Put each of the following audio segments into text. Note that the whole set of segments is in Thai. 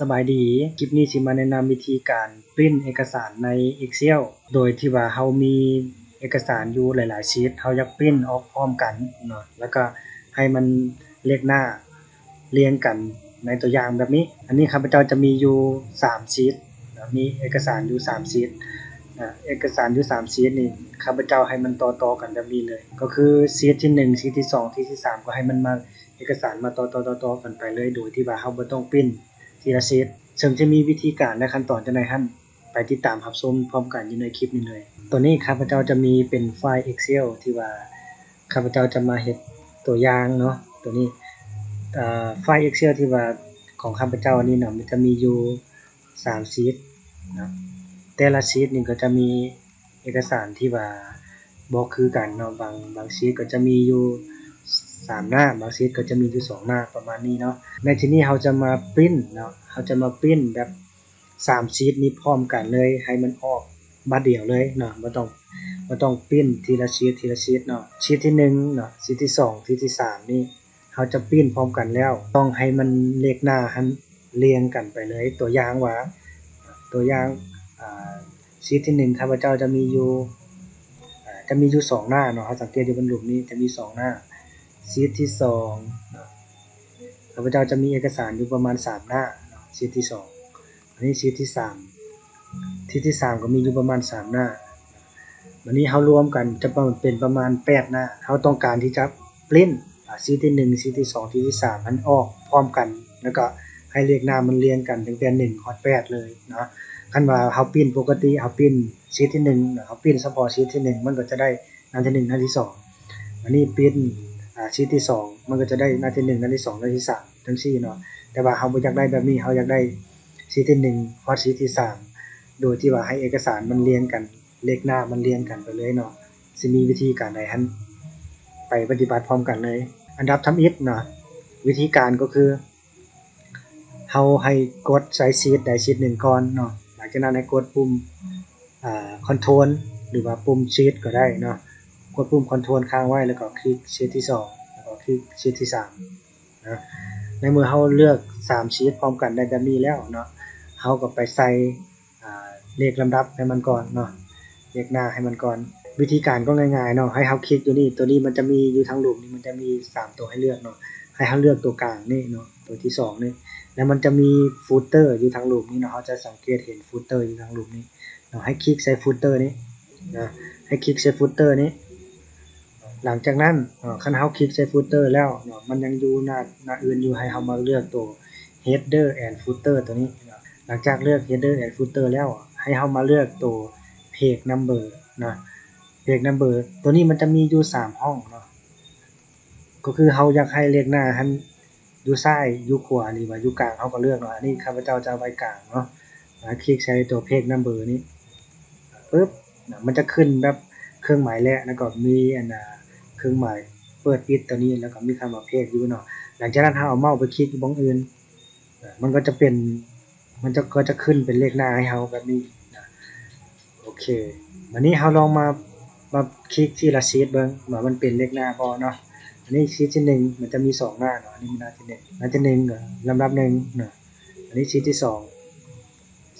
สบายดี คลิปนี้สิมาแนะนำวิธีการปริ้นเอกสารใน Excel โดยที่ว่าเรามีเอกสารอยู่หลายๆชีตเราอยากปริ้นออกพร้อมกันเนาะแล้วก็ให้มันเลขหน้าเรียงกันในตัวอย่างแบบนี้ อันนี้ข้าพเจ้าจะมีอยู่3ชีตเนมีเอกสารอยู่3ชีตเอกสารอยู่3ชีตนี่ข้าพเจ้าให้มันต่อๆกันแบบนี้เลย ก็คือชีตที่1ชีตที่2ชีตที่3 ก็ให้มันมาเอกสารมาต่อๆๆๆกันไปเลย โดยที่ว่าเราบ่ต้องปริ้น ทีละเซตซึ่งจะมีวิธีการและขั้นตอนจังได๋หั่นไปติดตามรับชมพร้อมกันอยู่ในคลิปนี้เลย ตัวนี้ข้าพเจ้าจะมีเป็นไฟล์ Excel ที่ว่าข้าพเจ้าจะมาเฮ็ดตัวอย่างเนาะตัวนี้ไฟล์ Excel ที่ว่าของข้าพเจ้านี่เนาะมันจะมีอยู่3ชีตนะแต่ละชีตนี่ก็จะมีเอกสารที่ว่าบ่คือกันเนาะบางบางชีตก็จะมีอยู่ สามหน้าบางชีตก็จะมีอยู่สองหน้าประมาณนี้เนาะในที่นี้เราจะมาปริ้นเนาะเราจะมาปริ้นแบบ3ชีตนี้พร้อมกันเลยให้มันออกบัดเดียวเลยเนาะบ่ต้องบ่ต้องปริ้นทีละชีตทีละชีตเนาะชีตที่1เนาะชีตที่2ชีตที่3นี่เราจะปริ้นพร้อมกันแล้ว ต้องให้มันเลขหน้าหันเรียงกันไปเลย ตัวอย่างว่าตัวอย่างชีตที่1ข้าพเจ้าจะมีอยู่จะมีอยู่สองหน้าเนาะสังเกตอยู่บนรูปนี้จะมีสองหน้า ชีตที่2เนาะข้าพเจ้าจะมีเอกสารอยู่ประมาณ3หน้าเนาะชีตที่2อันนี้ชีตที่3ชีตที่3ก็มีอยู่ประมาณ3หน้าวันนี้เฮารวมกันจะเป็นประมาณ8หน้าเฮาต้องการที่จะปริ้นอ่าชีตที่1ชีตที่2ชีตที่3มันออกพร้อมกัน แล้วก็ให้เลขหน้ามันเรียงกันตั้งแต่1ฮอด8เลยเนาะคันว่าเฮาปริ้นปกติเฮาปริ้นชีตที่1เนาะเฮาปริ้นเฉพาะชีตที่1มันก็จะได้หน้าที่1หน้าที่2อันนี้ปริ้น ชีตที่ 2 มันก็จะได้หน้าที่1หน้าที่2หน้าที่3จังซี่เนาะแต่ว่าเฮาบ่อยากได้แบบนี้เฮาอยากได้ชีตที่1ฮอดชีตที่ 3 โดยที่ว่าให้เอกสารมันเรียงกันเลขหน้ามันเรียงกันไปเลยเนาะสิมีวิธีการใดหั่นไปปฏิบัติพร้อมกันเลย อันดับทำอิฐเนาะวิธีการก็คือเฮาให้กดใส่ชีตใดชีตหนึ่งก่อนเนาะหลังจากนั้นให้กดปุ่มอ่าคอนโทรลหรือว่าปุ่มชีตก็ได้เนาะกดปุ่มคอนโทรลค้างไว้แล้วก็คลิกชีตที่2 คลิกชีตที่3นะในเมื่อเฮาเลือก3ชีตพร้อมกันได้แบบนี้แล้วเนาะเฮาก็ไปใส่เลขลำดับให้มันก่อนเนาะเลขหน้าให้มันก่อน วิธีการก็ง่ายๆเนาะให้เฮาคลิกอยู่นี่ตัวนี้มันจะมีอยู่ทั้งรูปนี่มันจะมี 3 ตัวให้เลือกเนาะให้เฮาเลือกตัวกลางนี่เนาะตัวที่2นี่แล้วมันจะมีฟุตเตอร์อยู่ทั้งรูปนี้เนาะเฮาจะสังเกตเห็นฟุตเตอร์อยู่ทั้งรูปนี้เนาะให้คลิกใส่ฟุตเตอร์นี้นะให้คลิกใส่ฟุตเตอร์นี้ หลังจากนั้นคันเฮาคลิกใส่ footer แล้วมันยังอยู่หน้าหน้าอื่นอยู่ให้เฮามาเลือกตัว header and footer ตัวนี้ หลังจากเลือก header and footer แล้วให้เฮามาเลือกตัว page number นะ page number ตัวนี้มันจะมีอยู่3ห้องเนาะก็คือเฮาอยากให้เลขหน้าหันอยู่ซ้ายอยู่ขวาหรือว่าอยู่กลางเฮาก็เลือกเนาะอันนี้ข้าพเจ้าจะเอาไว้กลางเนาะแล้วคลิกใช้ตัว page number นี้ปึ๊บนะมันจะขึ้นแบบเครื่องหมายและแล้วก็มีอันน่ะ เครื่องหมายเปิดปิดตัวนี้แล้วก็มีคำว่าเพจอยู่เนาะหลังจากนั้นถ้าเอาเมาส์ไปคลิกอยู่บงอื่น มันก็จะเป็นมันจะก็จะขึ้นเป็นเลขหน้าให้เฮาแบบนี้นะโอเควันนี้เฮาลองมามาคลิกที่ละชีตเบิ่งว่ามันเป็นเลขหน้าบ่เนาะอันนี้ชีตที่หนึ่งมันจะมีสองหน้าเนาะอันนี้มันหน้าที่หนึ่งหน้าที่หนึ่งก็ลำดับหนึ่งเนาะอันนี้ชีตที่สอง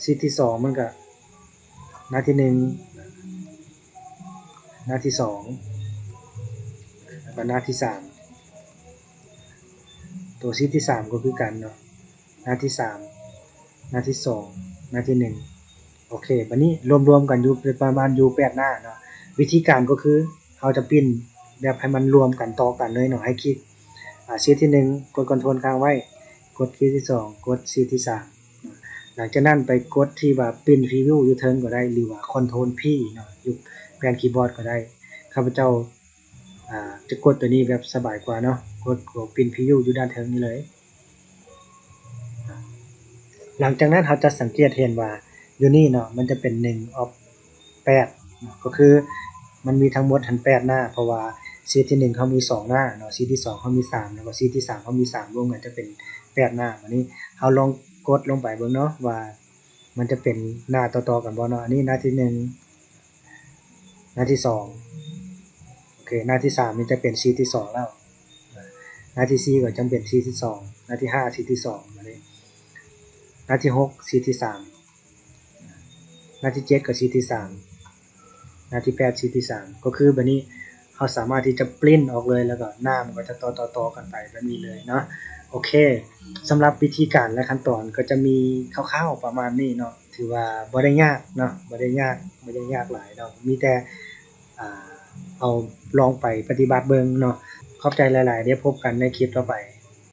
ชีตที่สองมันก็หน้าที่หนึ่งหน้าที่สอง ก็หน้าที่สามตัวชีตที่สามก็คือกันเนาะหน้าที่สามหน้าที่สองหน้าที่หนึ่งโอเคบัดนี้รวมๆกันอยู่ประมาณอยู่แปดหน้าเนาะวิธีการก็คือเราจะปิ้นแบบให้มันรวมกันต่อกันเลยเนาะให้คลิกอ่าชีตที่หนึ่งกดคอนโทรลค้างไว้ กดชีตที่สองกดชีตที่สามหลังจากนั้นไปกดที่ว่าปิ้นพรีวิวยูเทิงก็ได้หรือว่าคอนโทรลพีเนาะอยู่แผนคีย์บอร์ดก็ได้ข้าพเจ้า อ่าจะกดตัวนี้แบบสบายกว่าเนาะกดกดปินพิวอยู่ด้านเทิงนี้เลย หลังจากนั้นเราจะสังเกตเห็นว่าอยู่นี่เนาะมันจะเป็น1 of 8เนาะก็คือมันมีทั้งหมดทัน8หน้า เพราะว่าซีที่ 1เขามี 2 หน้าเนาะซีที่ 2เขามี 3 แล้วก็ซีที่ 3เขามี 3 รวมกันจะเป็น 8 หน้าอันนี้เราลองกดลงไปเบิ่งเนาะว่ามันจะเป็นหน้าต่อๆกันบ่เนาะอันนี้หน้าที่ 1 หน้าที่ 2 เคหน้าที่3นี่จะเป็นชีทที่2แล้ว หน้าที่4ก็จะเป็นชีทที่2หน้าที่5ชีทที่2อันนี้หน้าที่6ชีทที่3หน้าที่7ก็ชีทที่3หน้าที่8ชีทที่3ก็คือแบัดนี้เราสามารถที่จะปริ้นออกเลยแล้วก็หน้ามันก็จะต่อๆกันไปแบบนี้เลยเนาะโอเคสำหรับวิธีการและขั้นตอนก็จะมีคร่าวๆประมาณนี้เนาะถือว่าบ่ได้ยากเนาะบ่ได้ยากบ่ได้ยากหลายเนาะมีแต่อ่า เอาลองไปปฏิบัติเบิงเนาะขอบใจหลาย ๆ เดี๋ยวพบกันในคลิปต่อไป